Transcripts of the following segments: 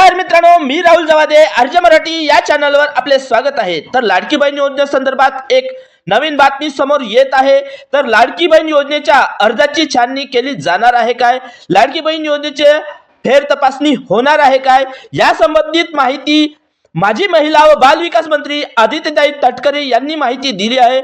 नमस्कार मित्रांनो मी राहुल जवादे अर्ज मराठी या चॅनलवर आपले स्वागत आहे. तर लाडकी बहीण योजनेसंदर्भात एक नवीन बातमी समोर येत आहे. तर लाडकी बहीण योजनेच्या अर्जाची छाननी केली जाणार आहे काय? लाडकी बहीण योजनेचे फेर तपासणी होणार आहे काय? या संबंधित माहिती माजी महिला व बालविकास मंत्री आदित्यताई तटकरे यांनी माहिती दिली आहे.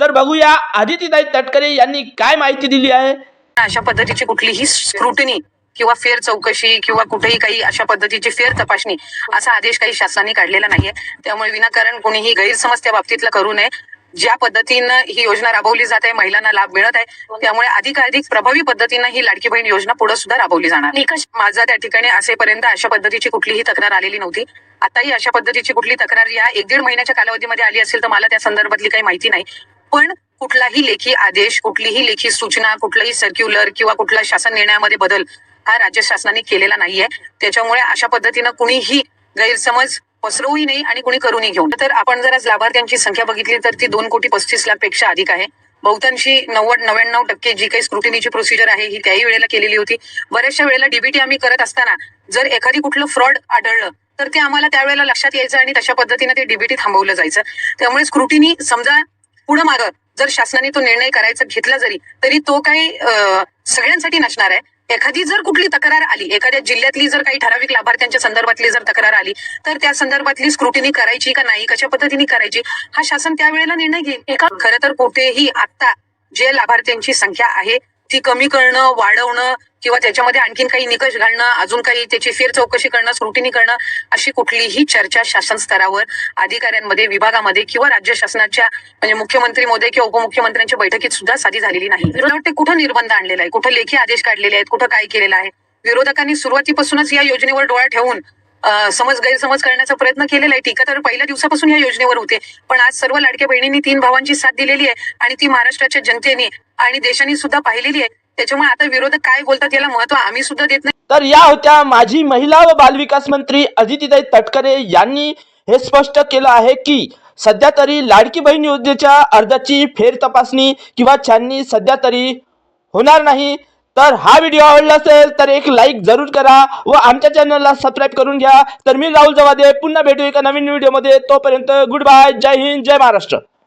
तर बघूया आदित्यताई तटकरे यांनी काय माहिती दिली आहे? अशा पद्धतीची कुठलीही स्क्रुटिनी किंवा फेर चौकशी किंवा कुठेही काही अशा पद्धतीची फेर तपासणी असा आदेश काही शासनाने काढलेला नाहीये. त्यामुळे विनाकारण कोणीही गैरसमज त्या बाबतीतला करू नये. ज्या पद्धतीनं ही योजना राबवली जात आहे महिलांना लाभ मिळत आहे त्यामुळे अधिकाधिक प्रभावी पद्धतीनं ही लाडकी बहीण योजना पुढे सुद्धा राबवली जाणार. निकष माझा त्या ठिकाणी असेपर्यंत अशा पद्धतीची कुठलीही तक्रार आलेली नव्हती. आताही अशा पद्धतीची कुठली तक्रार या एक दीड महिन्याच्या कालावधीमध्ये आली असेल तर मला त्या संदर्भातली काही माहिती नाही. पण कुठलाही लेखी आदेश कुठलीही लेखी सूचना कुठलाही सर्क्युलर किंवा कुठला शासन निर्णयामध्ये बदल हा राज्य शासनाने केलेला नाहीये. त्याच्यामुळे अशा पद्धतीनं कुणीही गैरसमज पसरवूही नाही आणि कुणी करूनही घेऊन तर आपण जर आज लाभार्थ्यांची संख्या बघितली तर ती दोन कोटी पस्तीस लाखपेक्षा अधिक आहे. बहुतांशी नव्वद नव्याण्णव टक्के जी काही स्क्रुटिनीची प्रोसिजर आहे ही त्याही वेळेला केलेली होती. बऱ्याचशा वेळेला डीबीटी आम्ही करत असताना जर एखादी कुठलं फ्रॉड आढळलं तर ते आम्हाला त्यावेळेला लक्षात यायचं आणि तशा पद्धतीने ते डीबीटी थांबवलं जायचं. त्यामुळे स्क्रुटिनी समजा पुढं मागं जर शासनाने तो निर्णय करायचा घेतला जरी तरी तो काही सगळ्यांसाठी नसणार आहे. एखादी जर कुठली तक्रार आली एखाद्या जिल्ह्यातली जर काही ठराविक लाभार्थ्यांच्या संदर्भातली जर तक्रार आली तर त्या संदर्भातली स्क्रुटिनी करायची का नाही कशा पद्धतीने करायची हा शासन त्यावेळेला निर्णय घेईल. एका खरं तर कुठेही आता जे लाभार्थ्यांची संख्या आहे ती कमी करणं वाढवणं किंवा त्याच्यामध्ये आणखीन काही निकष घालणं अजून काही त्याची फेर चौकशी करणं स्क्रुटिनी करणं अशी कुठलीही चर्चा शासन स्तरावर अधिकाऱ्यांमध्ये विभागामध्ये किंवा राज्य शासनाच्या म्हणजे मुख्यमंत्री मोदी किंवा उपमुख्यमंत्र्यांच्या बैठकीत सुद्धा साधी झालेली नाही. मला वाटते कुठं निर्बंध आणलेला आहे? कुठं लेखी आदेश काढलेले आहेत? कुठं काय केलेलं आहे? विरोधकांनी सुरुवातीपासूनच या योजनेवर डोळा ठेवून समज गैरसमज करण्याचा प्रयत्न केलेला आहे. टीका तर पहिल्या दिवसापासून या योजनेवर होते. पण आज सर्व लाडक्या बहिणींनी तीन भावांची साथ दिलेली आहे आणि ती महाराष्ट्राच्या जनतेने आणि देशाने सुद्धा पाहिलेली आहे. त्याच्यामुळे आता विरोधक काय बोलतात याला महत्त्व आम्ही सुद्धा देत नाही. तर या होत्या माजी महिला व बालविकास मंत्री अदितीताई तटकरे यांनी हे स्पष्ट केलं आहे की सध्या तरी लाडकी बहीण योजनेच्या अर्जाची फेर तपासणी किंवा छाननी सध्या तरी होणार नाही. तर हा व्हिडिओ आवडला असेल तर एक लाईक जरूर करा व आमच्या चॅनलला सबस्क्राईब करून घ्या. तर मी राहुल जवादे पुन्हा भेटू एका नवीन व्हिडिओमध्ये. तोपर्यंत गुड बाय जय हिंद जय महाराष्ट्र.